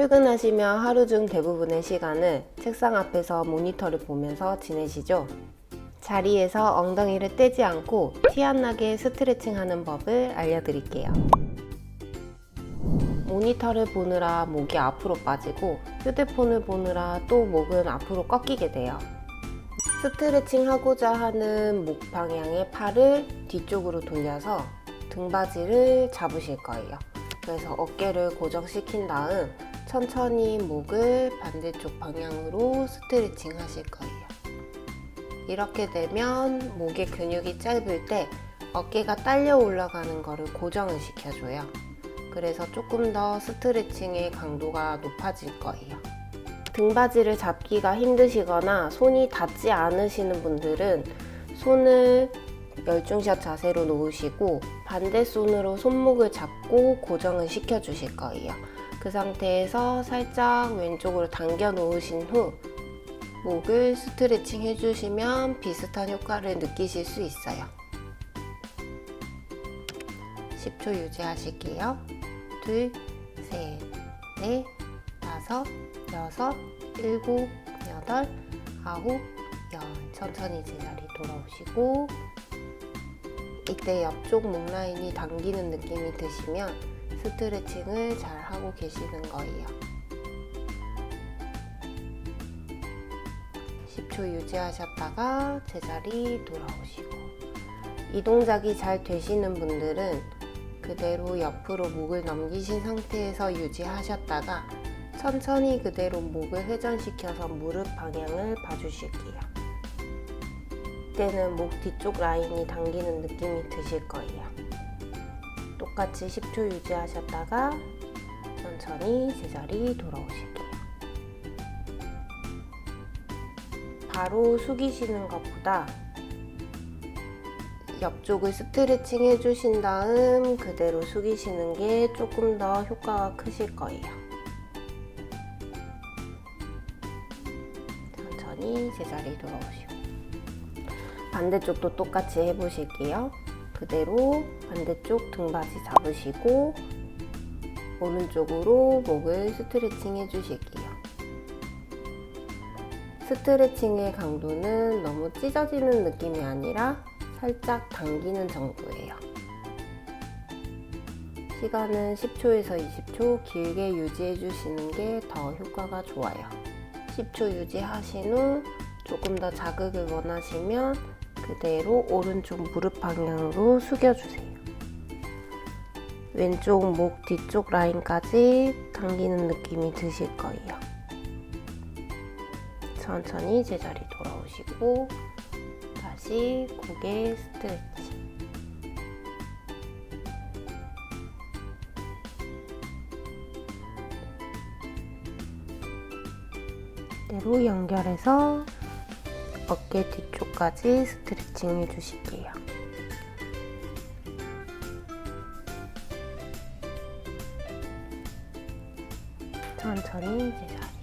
출근하시며 하루 중 대부분의 시간을 책상 앞에서 모니터를 보면서 지내시죠? 자리에서 엉덩이를 떼지 않고 티 안 나게 스트레칭 하는 법을 알려드릴게요. 모니터를 보느라 목이 앞으로 빠지고 휴대폰을 보느라 또 목은 앞으로 꺾이게 돼요. 스트레칭 하고자 하는 목 방향의 팔을 뒤쪽으로 돌려서 등받이를 잡으실 거예요. 그래서 어깨를 고정시킨 다음 천천히 목을 반대쪽 방향으로 스트레칭 하실 거예요. 이렇게 되면 목의 근육이 짧을 때 어깨가 딸려 올라가는 거를 고정을 시켜줘요. 그래서 조금 더 스트레칭의 강도가 높아질 거예요. 등받이를 잡기가 힘드시거나 손이 닿지 않으시는 분들은 손을 열중샷 자세로 놓으시고 반대 손으로 손목을 잡고 고정을 시켜 주실 거예요. 그 상태에서 살짝 왼쪽으로 당겨 놓으신 후 목을 스트레칭 해주시면 비슷한 효과를 느끼실 수 있어요. 10초 유지하실게요. 둘, 셋, 넷, 다섯, 여섯, 일곱, 여덟, 아홉, 열. 천천히 제자리 돌아오시고 이때 옆쪽 목 라인이 당기는 느낌이 드시면 스트레칭을 잘 하고 계시는 거예요. 10초 유지하셨다가 제자리 돌아오시고 이 동작이 잘 되시는 분들은 그대로 옆으로 목을 넘기신 상태에서 유지하셨다가 천천히 그대로 목을 회전시켜서 무릎 방향을 봐주실게요. 이때는 목 뒤쪽 라인이 당기는 느낌이 드실 거예요. 똑같이 10초 유지하셨다가 천천히 제자리 돌아오실게요. 바로 숙이시는 것보다 옆쪽을 스트레칭 해주신 다음 그대로 숙이시는 게 조금 더 효과가 크실 거예요. 천천히 제자리 돌아오시고 반대쪽도 똑같이 해보실게요. 그대로 반대쪽 등받이 잡으시고 오른쪽으로 목을 스트레칭 해주실게요. 스트레칭의 강도는 너무 찢어지는 느낌이 아니라 살짝 당기는 정도예요. 시간은 10초에서 20초 길게 유지해 주시는 게 더 효과가 좋아요. 10초 유지하신 후 조금 더 자극을 원하시면 그대로 오른쪽 무릎 방향으로 숙여주세요. 왼쪽 목 뒤쪽 라인까지 당기는 느낌이 드실 거예요. 천천히 제자리 돌아오시고 다시 고개 스트레칭. 대로 연결해서 어깨 뒤쪽까지 스트레칭 해주실게요. 천천히 제가